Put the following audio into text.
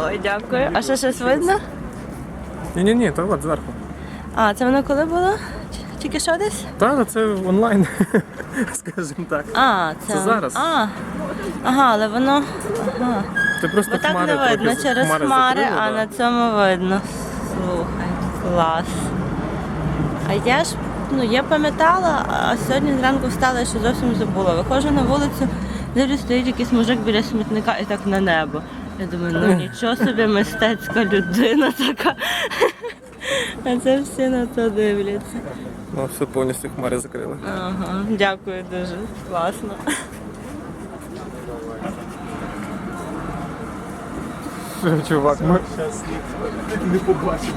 Ой, дякую. А що щось видно? Ні-ні-ні, то от зверху. А, це воно коли було? Тільки що десь? Та, це онлайн, скажімо так. А, це, Це зараз. А, ага, але воно. Ага. Це просто Бо так не видно трохи, через хмари, закрили, а да. на цьому видно. Слухай, клас. А я ж, ну я пам'ятала, а сьогодні зранку встала і ще зовсім забула. Виходжу на вулицю, дивлюсь, стоїть якийсь мужик біля смітника і так на небо. Я думаю, ну нічого собі мистецька людина така. А це всі на то дивляться. Ну, все повністю хмари закрили. Ага, дякую дуже. Класно. Чувак, ми... Не побачив.